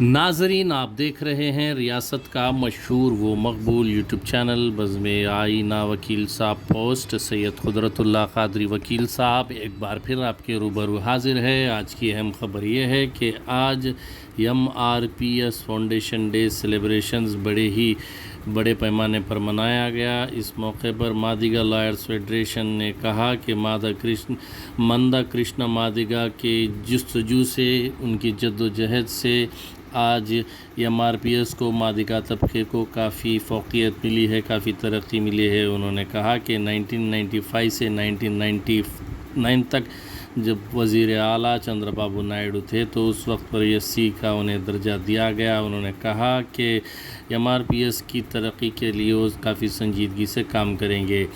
ناظرین، آپ دیکھ رہے ہیں ریاست کا مشہور و مقبول یوٹیوب چینل، بزم آئینہ وکیل صاحب پوسٹ، سید قدرت اللہ قادری وکیل صاحب۔ ایک بار پھر آپ کے روبرو حاضر ہے آج کی اہم خبر یہ ہے کہ آج یم آر پی ایس فاؤنڈیشن ڈے سیلیبریشنز بڑے ہی بڑے پیمانے پر منایا گیا۔ اس موقع پر مادیگا لائرز فیڈریشن نے کہا کہ مادا کرشن مندا کرشنا مادیگا کے جستجو سے، ان کی جد و جہد سے آج ایم آر پی ایس کو مادیگا طبقے کو کافی فوقیت ملی ہے، کافی ترقی ملی ہے۔ انہوں نے کہا کہ نائنٹین نائنٹی فائیو سے نائنٹین نائنٹی نائن تک جب وزیر اعلیٰ چندر بابو نائیڈو تھے تو اس وقت پر ایس سی کا انہیں درجہ دیا گیا۔ انہوں نے کہا کہ ایم آر پی ایس کی ترقی کے لیے وہ کافی سنجیدگی سے کام کریں گے۔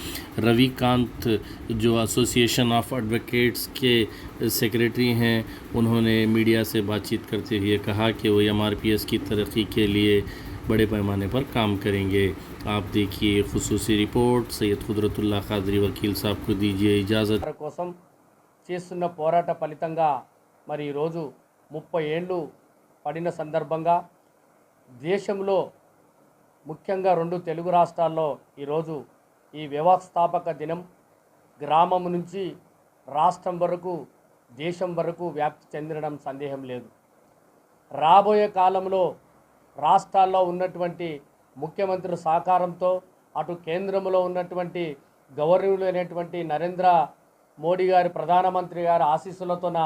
روی کانت جو ایسوسی ایشن آف ایڈوکیٹس کے سیکریٹری ہیں، انہوں نے میڈیا سے بات چیت کرتے ہوئے کہا کہ وہ ایم آر پی ایس کی ترقی کے لیے بڑے پیمانے پر کام کریں گے۔ آپ دیکھیے خصوصی رپورٹ، سید قدرت اللہ قادری وکیل صاحب کو دیجیے اجازت۔ చేస్తున్న పోరాట ఫలితంగా మరి ఈరోజు ముప్పై ఏళ్ళు పడిన సందర్భంగా దేశంలో ముఖ్యంగా రెండు తెలుగు రాష్ట్రాల్లో ఈరోజు ఈ వ్యవస్థాపక దినం గ్రామం నుంచి రాష్ట్రం వరకు దేశం వరకు వ్యాప్తి చెందడం సందేహం లేదు. రాబోయే కాలంలో రాష్ట్రాల్లో ఉన్నటువంటి ముఖ్యమంత్రుల సహకారంతో అటు కేంద్రంలో ఉన్నటువంటి గౌరవనీయులైనటువంటి నరేంద్ర మోడీ గారి ప్రధానమంత్రి గారి ఆశీస్సులతోన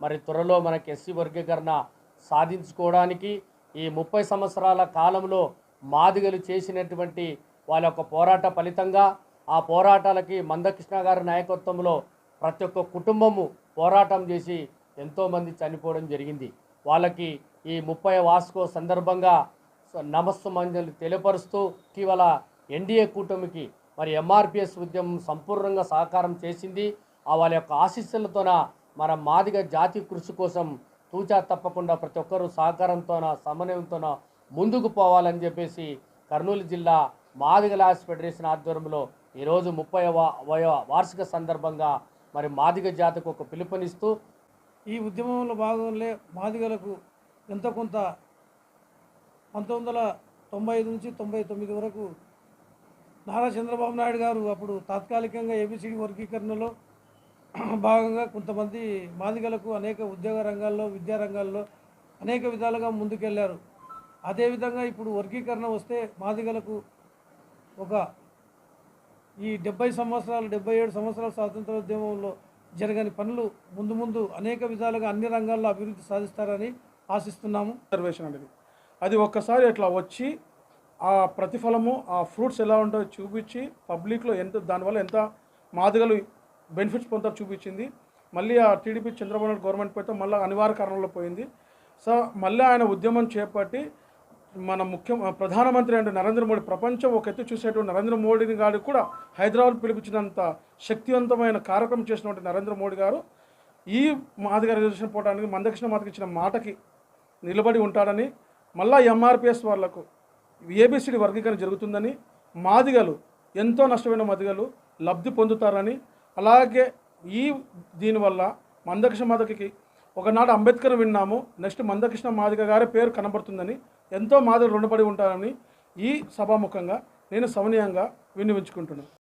మరి త్వరలో మనకి ఎస్సీ వర్గీకరణ సాధించుకోవడానికి ఈ ముప్పై సంవత్సరాల కాలంలో మాదిగలు చేసినటువంటి వాళ్ళ యొక్క పోరాట ఫలితంగా ఆ పోరాటాలకి మందకృష్ణ గారి నాయకత్వంలో ప్రతి ఒక్క కుటుంబము పోరాటం చేసి ఎంతోమంది చనిపోవడం జరిగింది. వాళ్ళకి ఈ ముప్పై వాస్కో సందర్భంగా నమస్సుమంజలు తెలియపరుస్తూ ఇటీవల ఎన్డీఏ కూటమికి మరి ఎంఆర్పిఎస్ ఉద్యమం సంపూర్ణంగా సహకారం చేసింది. ఆ వాళ్ళ యొక్క ఆశీస్సులతోన మన మాదిగ జాతి కృషి కోసం తూచా తప్పకుండా ప్రతి ఒక్కరూ సహకారంతోన సమన్వయంతోన ముందుకు పోవాలని చెప్పేసి కర్నూలు జిల్లా మాదిగలాస్ ఫెడరేషన్ ఆధ్వర్యంలో ఈరోజు ముప్పై వార్షిక సందర్భంగా మరి మాదిగ జాతికి ఒక పిలుపునిస్తూ ఈ ఉద్యమంలో భాగంలో మాదిగలకు ఎంతో కొంత పంతొమ్మిది వందల తొంభై ఐదు నుంచి తొంభై తొమ్మిది వరకు నారా చంద్రబాబు నాయుడు గారు అప్పుడు తాత్కాలికంగా ఏబిసిడి వర్గీకరణలో భాగంగా కొంతమంది మాదిగలకు అనేక ఉద్యోగ రంగాల్లో విద్యా రంగాల్లో అనేక విధాలుగా ముందుకెళ్ళారు. అదేవిధంగా ఇప్పుడు వర్గీకరణ వస్తే మాదిగలకు ఒక ఈ డెబ్బై సంవత్సరాలు డెబ్బై ఏడు సంవత్సరాల స్వాతంత్రోద్యమంలో జరగని పనులు ముందు ముందు అనేక విధాలుగా అన్ని రంగాల్లో అభివృద్ధి సాధిస్తారని ఆశిస్తున్నాము. రిజర్వేషన్ అనేది. అది ఒక్కసారి అట్లా వచ్చి ఆ ప్రతిఫలము ఆ ఫ్రూట్స్ ఎలా ఉంటాయో చూపించి పబ్లిక్లో ఎంత దానివల్ల ఎంత మాదిగలు బెనిఫిట్స్ పొందుతారో చూపించింది. మళ్ళీ ఆ టీడీపీ చంద్రబాబు నాయుడు గవర్నమెంట్ పోతే మళ్ళీ అనివార్య కారణంలో పోయింది. సో మళ్ళీ ఆయన ఉద్యమం చేపట్టి మన ముఖ్య ప్రధానమంత్రి అంటే నరేంద్ర మోడీ ప్రపంచం ఒక ఎత్తు చూసేటువంటి నరేంద్ర మోడీని గారు కూడా హైదరాబాద్ పిలిపించినంత శక్తివంతమైన కార్యక్రమం చేసినటువంటి నరేంద్ర మోడీ గారు ఈ మాదిగ రిజర్వేషన్ పోవడానికి మందకృష్ణ మాతకి ఇచ్చిన మాటకి నిలబడి ఉంటాడని మళ్ళా ఎంఆర్పిఎస్ వాళ్ళకు ఏబిసిడి వర్గీకరణ జరుగుతుందని మాదిగలు ఎంతో నష్టమైన మాదిగలు లబ్ధి పొందుతారని అలాగే ఈ దీనివల్ల మందకృష్ణ మాదిగకి ఒకనాడు అంబేద్కర్ విన్నాము. నెక్స్ట్ మందకృష్ణ మాదిక గారి పేరు కనబడుతుందని ఎంతో మాదిరి రుణపడి ఉంటారని ఈ సభాముఖంగా నేను సమనీయంగా విన్నవించుకుంటున్నాను